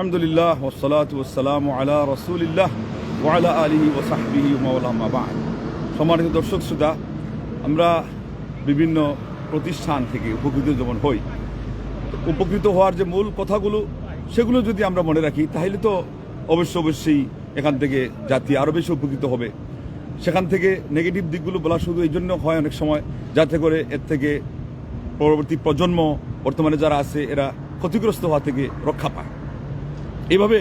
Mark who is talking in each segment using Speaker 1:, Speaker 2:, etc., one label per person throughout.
Speaker 1: আলহামদুলিল্লাহ ওসালাত ওসালাম আলা রসুলিল্লাহ ওয়ালা আলিহি ওসাহবিহি মাওলামা বাদ। সম্মানিত দর্শক শ্রোতা, আমরা বিভিন্ন প্রতিষ্ঠান থেকে উপকৃত যেমন হই উপকৃত হওয়ার যে মূল কথাগুলো, সেগুলো যদি আমরা মনে রাখি, তাহলে তো অবশ্য অবশ্যই এখান থেকে জাতি আরও বেশি উপকৃত হবে। সেখান থেকে নেগেটিভ দিকগুলো বলা শুধু এই জন্য হয় অনেক সময়, যাতে করে এর থেকে পরবর্তী প্রজন্ম, বর্তমানে যারা আছে, এরা ক্ষতিগ্রস্ত হওয়া থেকে রক্ষা পায়। এইভাবে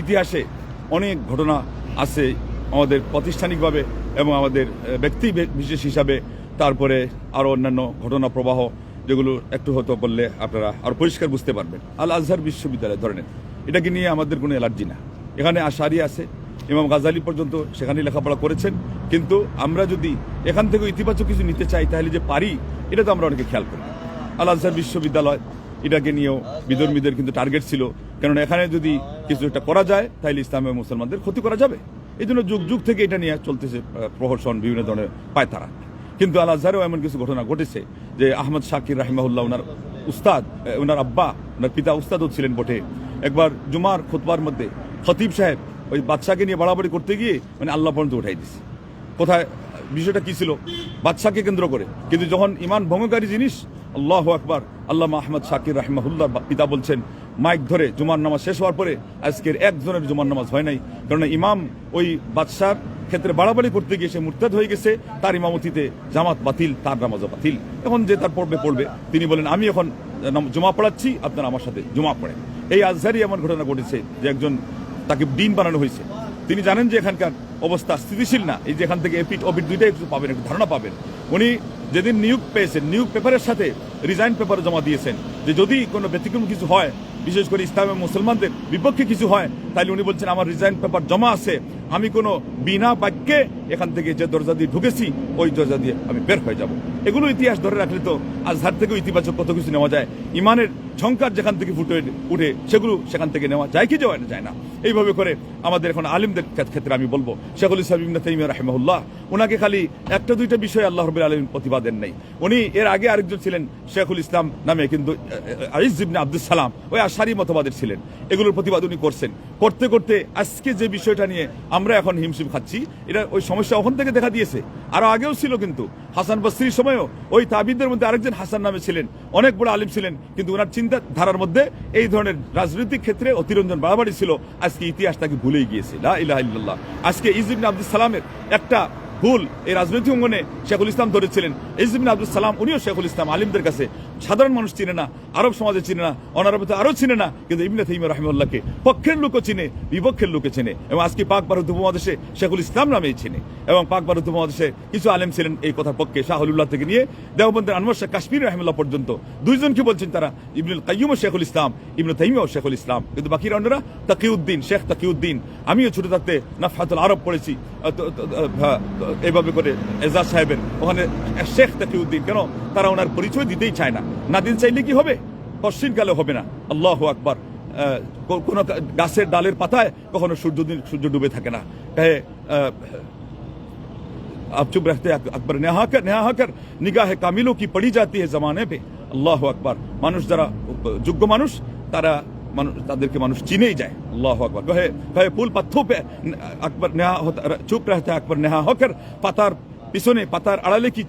Speaker 1: ইতিহাসে অনেক ঘটনা আছে আমাদের প্রাতিষ্ঠানিকভাবে এবং আমাদের ব্যক্তি বিশেষ হিসাবে। তারপরে আরও অন্যান্য ঘটনা প্রবাহ যেগুলো একটু হতো বললে আপনারা আরও পরিষ্কার বুঝতে পারবেন। আল আজহার বিশ্ববিদ্যালয় ধরেন এটাকে নিয়ে আমাদের কোনো অ্যালার্জি না। এখানে আশারি আছে, ইমাম গাজালি পর্যন্ত সেখানে লেখাপড়া করেছেন। কিন্তু আমরা যদি এখান থেকে ইতিবাচক কিছু নিতে চাই, তাহলে যে পারি, এটা তো আমরা অনেকে খেয়াল করি আল আজহার বিশ্ববিদ্যালয় এটাকে নিয়েও বিধর্মীদের কিন্তু টার্গেট ছিল। কেননা এখানে যদি কিছু একটা করা যায় তাহলে ইসলাম এবং মুসলমানদের ক্ষতি করা যাবে। এই জন্য যুগ যুগ থেকে এটা নিয়ে চলতেছে প্রহসন বিভিন্ন ধরনের পায়তারা। কিন্তু আল আজহারেও এমন কিছু ঘটনা ঘটেছে যে আহমদ শাকির রাহিমাহুল্লাহ ওনার উস্তাদ ওনার আব্বা ওনার পিতা উস্তাদও ছিলেন বটে। একবার জুমার খুতবার মধ্যে খতিব সাহেব ওই বাচ্চাকে নিয়ে বাড়াবাড়ি করতে গিয়ে মানে আল্লাহ পর্যন্ত উঠাই দিছে। কোথায়, বিষয়টা কি ছিল? বাদশাকে কেন্দ্র করে। কিন্তু যখন ইমান ভঙ্গকারী জিনিস আল্লাহ আকবার। আল্লাহ আহমদ শাকির রাহমাহুল্লাহ পিতা বলছেন, মাইক ধরে জুমার নামাজ শেষ হওয়ার পরে আজকের একজনের জুমার নামাজ হয় নাই। কারণ ইমাম ওই বাদশার ক্ষেত্রে বাড়াবাড়ি করতে গিয়ে সে মুরতাদ হয়ে গেছে, তার ইমামতিতে জামাত বাতিল, তার নামাজও বাতিল। এখন যে তার পড়বে পড়বে, তিনি বলেন, আমি এখন জুমা পড়াচ্ছি, আপনারা আমার সাথে জুমা পড়েন। এই আজহারই এমন ঘটনা ঘটেছে যে একজন তাকে দিন বানানো হয়েছে। তিনি জানেন যে এখানকার অবস্থা স্থিতিশীল না। এই যে এখান থেকে এপিট অপিট দুইটাই একটু পাবেন, একটু ধারণা পাবেন। উনি যেদিন নিয়োগ পেয়েছেন, নিয়োগ পেপারের সাথে রিজাইন পেপার জমা দিয়েছেন। যে যদি কোনো ব্যতিক্রম কিছু হয়, বিশেষ করে ইসলাম মুসলমানদের বিপক্ষে কিছু হয়, তাহলে উনি বলছেন, আমার রিজাইন পেপার জমা আছে। আমি কোনো বিনা বাক্যে এখান থেকে যে দরজা দিয়ে ঢুকেছি, ওই দরজা দিয়ে আমি বের হয়ে যাব। এগুলো ইতিহাস ধরে রাখলে তো আজহার থেকেও ইতিবাচক কত কিছু নেওয়া যায়। ইমানের ঝঙ্কার যেখান থেকে ফুটে উঠে, সেগুলো সেখান থেকে নেওয়া যায় কি যাওয়া যায় না। এইভাবে করে আমাদের এখন আলিমদের ক্ষেত্রে আমি বলব, শেখুল ইসলাম ইবনে তাইমিয়া রাহিমাহুল্লাহ ওনাকে খালি একটা দুইটা বিষয় আল্লাহ রবিল আলম প্রতিভা দেন নাই। উনি এর আগে আরেকজন ছিলেন শেখুল ইসলাম নামে, কিন্তু আইজ ইবনে আব্দুল সালাম, ওই আশারি মতবাদের ছিলেন। এগুলোর প্রতিবাদ উনি করছেন। করতে করতে আজকে যে বিষয়টা নিয়ে আমরা এখন হিমশিম খাচ্ছি। এটা ওই সমস্যা ওখান থেকে দেখা দিয়েছে। আরও আগেও ছিল কিন্তু। হাসান বস্রির সময়ও ওই তাবিদদের মধ্যে আরেকজন হাসান নামে ছিলেন। অনেক বড় আলিম ছিলেন, কিন্তু ওনার চিন্তা ধারার মধ্যে এই ধরনের রাজনৈতিক ক্ষেত্রে অতিরঞ্জন বাড়াবাড়ি ছিল। আজকে ইতিহাস তাকে ভুলেই গিয়েছে। লা আজকে ইজিবিন আব্দুল সালামের একটা ভুল এই রাজনৈতিক অঙ্গনে শেখুল ইসলাম ধরেছিলেন। ইজবিন আব্দুল সালাম, উনিও শেখুল ইসলাম আলিমদের কাছে সাধারণ মানুষ চিনে না, আরব সমাজে চিনে না, অনারবতে আরও চিনে না, কিন্তু ইবনে তাইমিয়া রাহিমাল্লাহকে পক্ষের লোকও চিনে, বিপক্ষের লোকে চিনে এবং আজকে পাক ভারত উপমহাদেশে শেখুল ইসলাম নামেই চিনে এবং পাক ভারত উপমহাদেশে কিছু আলেম ছিলেন এই কথার পক্ষে শাহুল্লাহ থেকে নিয়ে দেওবন্দের আনোয়ার শেখ কাশ্মীর রহমুল্লাহ পর্যন্ত। দুইজনকে বলছেন তারা ইবনুল কাইয়ুম শেখুল ইসলাম, ইবনু তাইমিয়া শেখুল ইসলাম। কিন্তু বাকিরা অন্যরা তাকিউদ্দিন, শেখ তাকিউদ্দিন। আমিও ছোট থাকতে না নাফাতুল আরব পড়েছি এইভাবে করে এজাজ সাহেবের, ওখানে শেখ তাকিউদ্দিন, কেন? তারা ওনার পরিচয় দিতেই চায় না। না দিন চাইলে কি হবে পশ্চিমকালে হবে না আল্লাহ আকবার আহ, কো- কোনো গাছের ডালের পাতায় কখনো সূর্য দিন- সূর্য ডুবে থাকে না কহে আহ, आप चुप रहते हैं अकबर नेहा कर नेहा कर निगाह कामिलों की पड़ी जाती है जमाने पे আল্লাহ আকবার মানুষ যারা যোগ্য মানুষ তারা মানুষ তাদেরকে মানুষ চিনেই যায় আল্লাহ আকবার কহে কহে ফুল পাথ্থু পে আকবর নেহা হতা চুপ रहते আকবর নেহা হকর পাতার পিছনে পাতার আড়ালে কি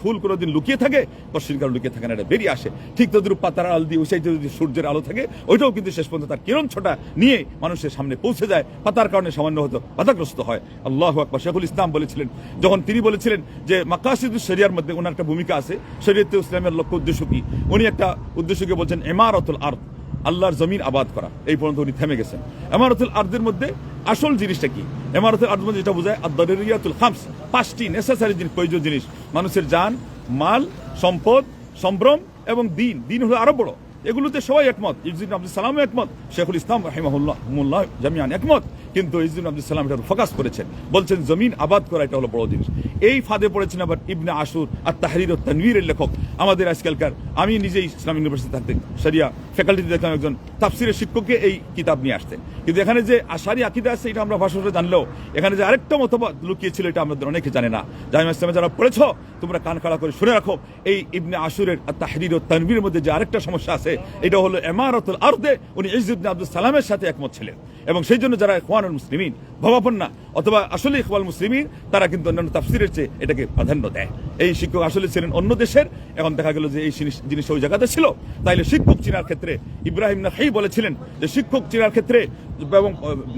Speaker 1: ফুল কোনোদিন লুকিয়ে থাকে পশ্চিমকাল লুকিয়ে থাকে না এটা বেরিয়ে আসে। ঠিক তদ্রুপ পাতার আড়াল দিয়ে ওই সাইডে যদি সূর্যের আলো থাকে, ওইটাও কিন্তু শেষ পর্যন্ত তার কিরণ ছটা নিয়ে মানুষের সামনে পৌঁছে যায়। পাতার কারণে সামান্য হতো বাধাগ্রস্ত হয়। আল্লাহ আকবর। শেখুল ইসলাম বলেছিলেন, যখন তিনি বলেছিলেন যে মাকাসিদুল শরিয়ার মধ্যে ওনার একটা ভূমিকা আছে, শরীয়তে ইসলামের লক্ষ্য উদ্দেশ্য কি? উনি একটা উদ্দেশ্যকে বলছেন এমারতুল আর্থ আল্লাহর জমিন আবাদ করা। এই পর্যন্ত উনি থেমে গেছেন। এমারতুল আর্দের মধ্যে আসল জিনিসটা কি? এমারতুল আর্দের মধ্যে যেটা বোঝায় আদারিয়াতুল খামস, পাঁচটি নেসেসারি জিনিস প্রয়োজন জিনিস। মানুষের যান মাল, সম্পদ, সম্ভ্রম এবং দিন। দিন হলো আরও বড়। এগুলোতে সবাই একমত। ইজদিন আব্দুল সালাম একমত। শেখুল ইসলাম রাহিমাহুল্লাহ জামিয়ান একমত। কিন্তু ইজদিন আব্দুল সালাম এটা ফোকাস করেছেন। বলছেন, জমিন আবাদ করা এটা হলো বড় জিনিস। এই ফাঁদে পড়েছেন আবার ইবনে আসুর আর তাহরির ও তানভীরের লেখক। আমাদের আজকালকার, আমি নিজেই ইসলাম ইউনিভার্সিটি থাকতে সারিয়া ফ্যাকাল্টিতে দেখলাম একজন তাফসিরের শিক্ষককে এই কিতাব নিয়ে আসতেন কিন্তু এখানে যে আশারি আকিদা আছে, এটা আমরা ভাষা জানলেও এখানে যে আরেকটা মতবাদ লুকিয়েছিল, এটা আমাদের অনেকে জানে না। জামিয়া ইসলামে যারা পড়েছ, তোমরা কান খাড়া করে শুনে রাখো, এই ইবনে আশুরের আর তাহরির ও তানবীর মধ্যে যে আরেকটা সমস্যা আছে, এটা হলো এমারতুল আর্দে, উনি ইজুদ্দিন আব্দুল সালামের সাথে একমত ছিলেন। এবং সেই জন্য যারা ইখওয়ানুল মুসলিমিন, ভাবাপন্না অথবা আসলে ইকবাল মুসলিমিন, তারা কিন্তু অন্যান্য তাফসিরের চেয়ে এটাকে প্রাধান্য দেয়। এই শিক্ষক আসলে ছিলেন অন্য দেশের, এখন দেখা গেল যে এই জিনিস ওই জায়গাতে ছিল। তাইলে শিক্ষক চিনার ক্ষেত্রে ইব্রাহিম নাহি বলেছিলেন যে শিক্ষক চিনার ক্ষেত্রে এবং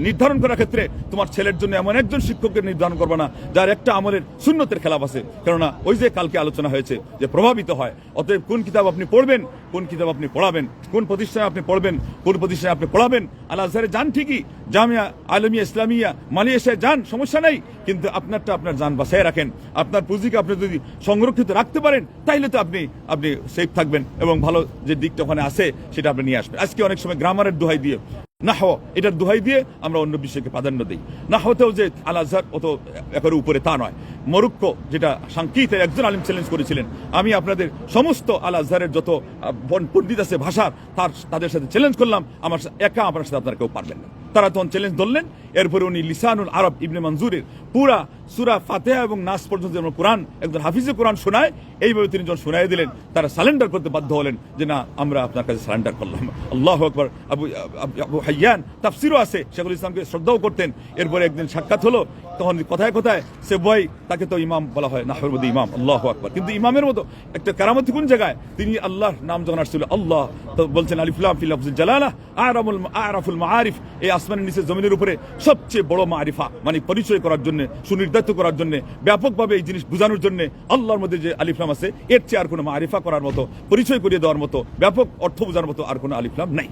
Speaker 1: নির্ধারণ করার ক্ষেত্রে তোমার ছেলের জন্য এমন একজন শিক্ষককে নির্ধারণ করবে না, যার একটা আমলের শূন্যতের খেলাফ আছে। কেননা, ওই যে কালকে আলোচনা হয়েছে যে প্রভাবিত হয়, অতএব কোন কিতাব আপনি পড়বেন, কোন কিতাব আপনি পড়াবেন, কোন প্রতিষ্ঠানে আপনি পড়বেন, কোন প্রতিষ্ঠানে আপনি পড়াবেন, আল আজহারে যান ঠিকই, জামিয়া, আলমিয়া, ইসলামিয়া মালয়েশিয়ায় যান সমস্যা নাই, কিন্তু আপনারটা আপনার যান বাসায় রাখেন। আপনার পুঁজিকে আপনি যদি সংরক্ষিত রাখতে পারেন, তাইলে তো আপনি আপনি সেফ থাকবেন এবং ভালো যে দিকটা ওখানে আছে, সেটা আপনি নিয়ে আসবেন। আজকে অনেক সময় গ্রামারের দোহাই দিয়ে নাহ এটার দোহাই দিয়ে আমরা অন্য বিষয়কে প্রাধান্য দিই। না হতেও যে আল আজহার অত একেবারে উপরে, তা নয়। মরুক্কো, যেটা সাংকিতে একজন আলিম চ্যালেঞ্জ করেছিলেন, আমি আপনাদের সমস্ত আল আজহারের যত পণ্ডিত আছে, ভাষার, তার, তাদের সাথে চ্যালেঞ্জ করলাম, আমার একা আপনার সাথে আপনারা কেউ পারবেন না। তারা তখন চ্যালেঞ্জ ধরলেন। এরপরে উনি লিসানুল আরব ইবনে মঞ্জুরের পুরা সুরা ফাতেহা এবং নাস পর্যন্ত যেমন কোরআন, একজন হাফিজে কোরআন শোনায়, এইভাবে তিনি যখন শোনাই দিলেন, তারা সালেন্ডার করতে বাধ্য হলেন যে, না, আমরা আপনার কাছে সালেন্ডার করলাম। আল্লাহ আকবর আবু, আবু- হাইয়ান, তাফসিরও আছে, শেখুল ইসলামকে শ্রদ্ধাও করতেন। এরপরে একদিন সাক্ষাৎ হলো তখন কথায় কথায় সে বই তাকে তো ইমাম বলা হয়, নাহর মধ্যে ইমাম, আল্লাহ আকবর। কিন্তু ইমামের মতো একটা কারামতি কোন জায়গায়? তিনি আল্লাহর নাম যখন আসছিল, আল্লাহ, তো বলছেন আলিফুল্লাহ ফিল্লাফুল জালালা, আরামুল আরাফুল মাআরিফ, এই আসমানের নিচে জমিনের উপরে সবচেয়ে বড় মারিফা মানে পরিচয় করার জন্য, সুনির্ধারিত করার জন্য, ব্যাপকভাবে এই জিনিস বোঝানোর জন্য আল্লাহর মধ্যে যে আলিফলাম আছে, এর চেয়ে আর কোনো মারিফা করার মতো, পরিচয় করিয়ে দেওয়ার মতো, ব্যাপক অর্থ বোঝানোর মতো আর কোনো আলিফলাম নাই।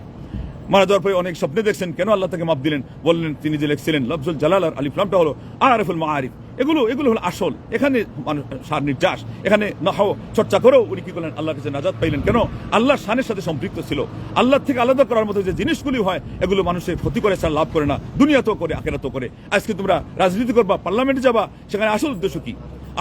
Speaker 1: মারা যাওয়ার পরে অনেক স্বপ্নে দেখছেন, কেন আল্লাহ তাকে মাপ দিলেন? বললেন, তিনি যে লিখছিলেন, লফজুল জালাল আর আলিফলামটা হলো আরিফুল মাআরিফ। এগুলো এগুলো হলো আসল। এখানে সার নির্যাস। এখানে নাহাও চর্চা করেও উনি কি করলেন? আল্লাহর কাছে নাজাদ পাইলেন। কেন? আল্লাহর শানের সাথে সম্পৃক্ত ছিল। আল্লাহর থেকে আলাদা করার মতো যে জিনিসগুলি হয়, এগুলো মানুষের ক্ষতি করে ছাড়া লাভ করে না। দুনিয়াতেও করে, আখেরাতেও করে। আজকে তোমরা রাজনীতি করবা, পার্লামেন্টে যাবা, সেখানে আসল উদ্দেশ্য কি?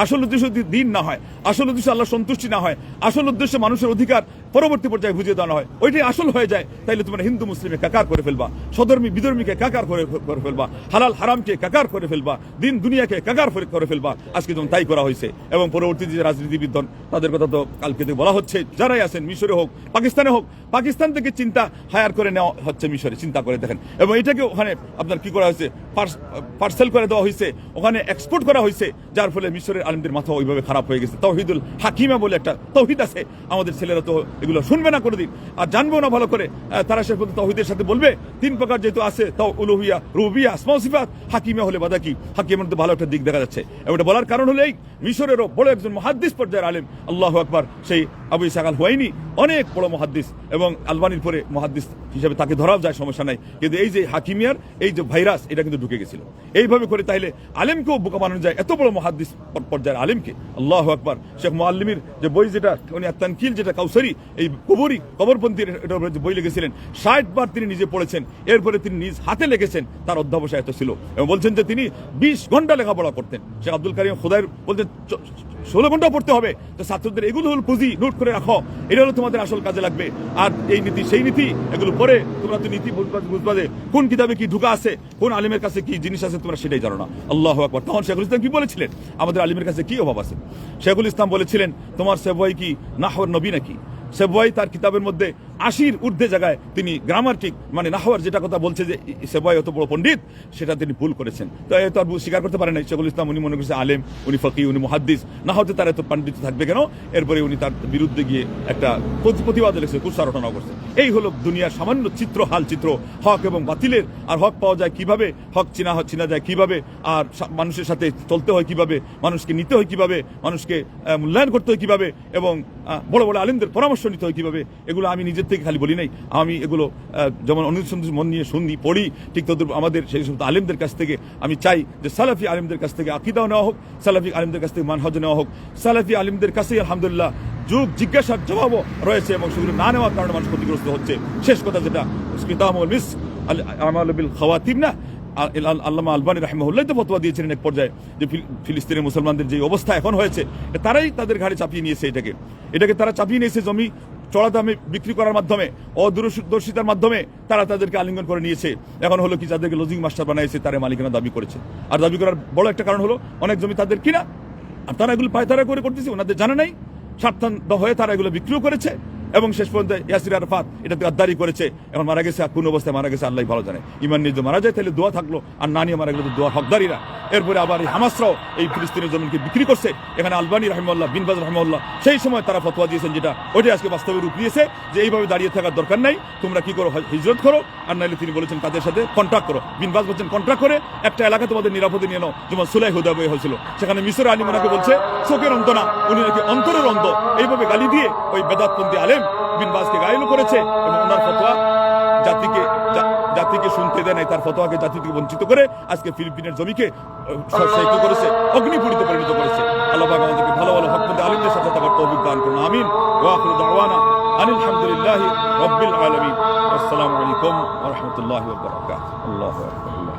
Speaker 1: আসল উদ্দেশ্য দিন না হয়, আসল উদ্দেশ্য আল্লাহ সন্তুষ্টি না হয়, আসল উদ্দেশ্য মানুষের অধিকার পরবর্তী পর্যায়ে বুঝিয়ে দেওয়া হয়, ওইটাই আসল হয়ে যায়। তাইলে তোমরা হিন্দু মুসলিমে কাকার করে ফেলবা, সধর্মী বিধর্মীকে কাকার করে করে ফেলবা, হালাল হারামকে কাকার করে ফেলবা, দিন দুনিয়াকে কাকার করে- ফেলবা। আজকে যখন তাই করা হয়েছে, এবং পরবর্তী যে রাজনীতিবিদ তাদের কথা তো কালকে থেকে বলা হচ্ছে, যারাই আছেন, মিশরে হোক, পাকিস্তানে হোক, পাকিস্তান থেকে চিন্তা হায়ার করে নেওয়া হচ্ছে মিশরে, চিন্তা করে দেখেন। এবং এটাকে ওখানে আপনার কি করা হয়েছে পার্সেল করে দেওয়া হয়েছে, ওখানে এক্সপোর্ট করা হয়েছে, যার ফলে মিশরের আলমদের মাথা ওইভাবে খারাপ হয়ে গেছে। তৌহিদুল হাকিমা বলে একটা তৌহিদ আছে, আমাদের ছেলেরা তো এগুলো শুনবে না কোনোদিন। আর জানবেও না ভালো করে। তারা সে পর্যন্ত তৌহিদের সাথে বলবে, তিন প্রকার যেহেতু আছে, তাও উলুহিয়া, রুবিয়া, আসমা সিফাত, হাকিমা হলে বাদা কি? হাকিমের মধ্যে ভালো একটা দিক দেখা যাচ্ছে। এবং এটা বলার কারণ হলো এই মিশরেরও বড় একজন মহাদ্দিস পর্যায়ের আলেম, আল্লাহ আকবার, সেই আবু ইসাকাল হুয়াইনি, অনেক বড় মহাদ্দিস এবং আলবানির পরে মহাদ্দিস হিসেবে তাকে ধরাও যায়, সমস্যা নাই। কিন্তু এই যে হাকিমিয়ার, এই যে ভাইরাস, এটা কিন্তু ঢুকে গেছিল। এইভাবে করে তাইলে আলেমকেও বোকা বানানো যায়, এত বড় মহাদ্দিস পর্যায়ের আলেমকে। আল্লাহ আকবার। শেখ মোয়াল্লিমির যে বই যেটা, উনি তানকিল যেটা কাউসারি এই কবরি কবরপন্থীর যে বই লিখেছিলেন। ষাট বার তিনি নিজে পড়েছেন, এরপরে তিনি নিজ হাতে লিখেছেন, তার অধ্যাবসায় এত ছিল। এবং বলছেন যে তিনি বিশ ঘণ্টা লেখাপড়া করতেন। শেখ আব্দুল কারিম খোদাইর বলতেন চ- ষোলো ঘণ্টা পড়তে হবে। তো ছাত্রদের এগুলো হলো পুঁজি, নোট করে রাখো। এটা হলো তোমাদের আসল কাজে লাগবে। আর এই নীতি, সেই নীতি, এগুলো পরে তোমরা তো নীতি বুঝবা বুঝবা যে কোন কিতাবে কি ঢুকা আছে, কোন আলিমের কাছে কি জিনিস আছে, তোমরা সেটাই জানো না। আল্লাহ আকবর। তখন শেখুল ইসলাম কি বলেছিলেন? আমাদের আলিমের কাছে কি অভাব আছে? শেখুল ইসলাম বলেছিলেন, তোমার সেবয় কি না নাহর নবী নাকি? সেবয় তার কিতাবের মধ্যে আশির ঊর্ধ্বে জায়গায় তিনি গ্রামারটিক মানে নাহওয়ার যেটা কথা বলছে যে সেবয় এত বড় পণ্ডিত, সেটা তিনি ভুল করেছেন। তো এ তো আর স্বীকার করতে পারেন শেখুল ইসলাম উনি মনে করছে আলেম, উনি ফকি উনি মহাদ্দিস। না হতে তার এত পাণ্ডিত থাকবে কেন? এরপরে উনি তার বিরুদ্ধে গিয়ে একটা প্রতি- প্রতিবাদ লিখছে কুৎসারটনা করছে। এই হলো দুনিয়ার সামান্য চিত্র, হাল চিত্র। হক এবং বাতিলের, আর হক পাওয়া যায় কীভাবে? হক চিনা হয় চিনা যায় কীভাবে? আর মানুষের সাথে চলতে হয় কীভাবে? মানুষকে নিতে হয় কীভাবে? মানুষকে মূল্যায়ন করতে হয় কীভাবে? এবং বড় বড় আলিমদের পরামর্শ নিতে হয় কীভাবে? এগুলো আমি নিজের থেকে খালি বলি নাই। আমি এগুলো যেমন অনুসন্ধান মন নিয়ে শুনি পড়ি, ঠিক তত আমাদের সেই সমস্ত আলিমদের কাছ থেকে আমি চাই যে সালাফি আলিমদের কাছ থেকে আকিদাও নেওয়া হোক, সালাফি আলিমদের কাছ থেকে মানহজ নেওয়া হোক। সালাফি আলিমদের কাছেই আলহামদুলিল্লাহ যুগ জিজ্ঞাসার জবাবও রয়েছে এবং সেগুলো না নেওয়ার কারণে মানুষ ক্ষতিগ্রস্ত হচ্ছে। শেষ কথা যেটা মিস আমাল বিল খাওয়াতিব না? আল্লামা আলবানী রাহমাহুল্লাহ তো ফতোয়া দিয়েছিলেন এক পর্যায়ে যে ফিলিস্তিনের মুসলমানদের যে অবস্থা এখন হয়েছে তারাই তাদের ঘাড়ে চাপিয়ে নিয়েছে এটাকে। এটাকে তারা চাপিয়ে নিয়েছে জমি চড়া দামে বিক্রি করার মাধ্যমে অদূরদর্শিতার মাধ্যমে তারা তাদেরকে আলিঙ্গন করে নিয়েছে। এখন হলো কি যাদেরকে লজিং মাস্টার বানিয়েছে তারা মালিকানা দাবি করেছে। আর দাবি করার বড় একটা কারণ হলো, অনেক জমি তাদের কিনা, আর তারা এগুলো পায়তারা করে করতেছে, ওনাদের জানা নাই। স্বার্থান্ত হয়ে তারা এগুলো বিক্রিও করেছে। এবং শেষ পর্যন্ত ইয়াসির আরফাত এটা গাদ্দারি করেছে। এখন মারা গেছে কোন অবস্থায় মারা গেছে আল্লাহ ভালো জানে। ইমান যদি মারা যায় তাহলে দোয়া থাকল, আর না নিয়ে মারা গেলে দোয়া হকদারিরা। এরপরে আবার এই হামাসরাও এই ফিলিস্তিনের জমিনকে বিক্রি করছে। এখানে আলবানী রহমল্লাহ বিনবাজ রহমল্লাহ সেই সময় তারা ফতোয়া দিয়েছেন যেটা ওইটাই আজকে বাস্তবে রূপ দিয়েছে যে এইভাবে দাঁড়িয়ে থাকার দরকার নাই। তোমরা কি করো হিজরত করো, আর নাইলে তিনি বলেছেন তাদের সাথে কন্ট্রাক্ট করো। বিনবাজ বলছেন কন্ট্রাক্ট করে, একটা এলাকা তোমাদের নিরাপদে নিয়ে নাও, যেমন সুলাই হুদাবে হয়েছিল। সেখানে মিশর আলী মোনাকে বলছে, চোখের অন্ত না, উনি নাকি অন্তরের অন্ত এইভাবে গালি দিয়ে ওই বেদাতপন্থী আলেম বিনবাজকে গায়েলও করেছে এবং ওনার ফতোয়া জাতিকে জাতিকে শুনতে দেয় নাই, তার ফতোয়াকে জাতি থেকে বঞ্চিত করে আজকে ফিলিপিনের জমিকে কি করেছে, অগ্নিপুরিত পরিণত করেছে। আল্লাহ পাক আমাদেরকে ভালো ভালো হকমত আলিমদের সাথে থাকার তৌফিক দান করুন। আমিন। ওয়া আখিরু দাওয়ানা আনিল হামদুলিল্লাহি রাব্বিল আলামিন। আসসালামু আলাইকুম ওয়া রাহমাতুল্লাহি ওয়া বারাকাতুহু। আল্লাহু আকবার।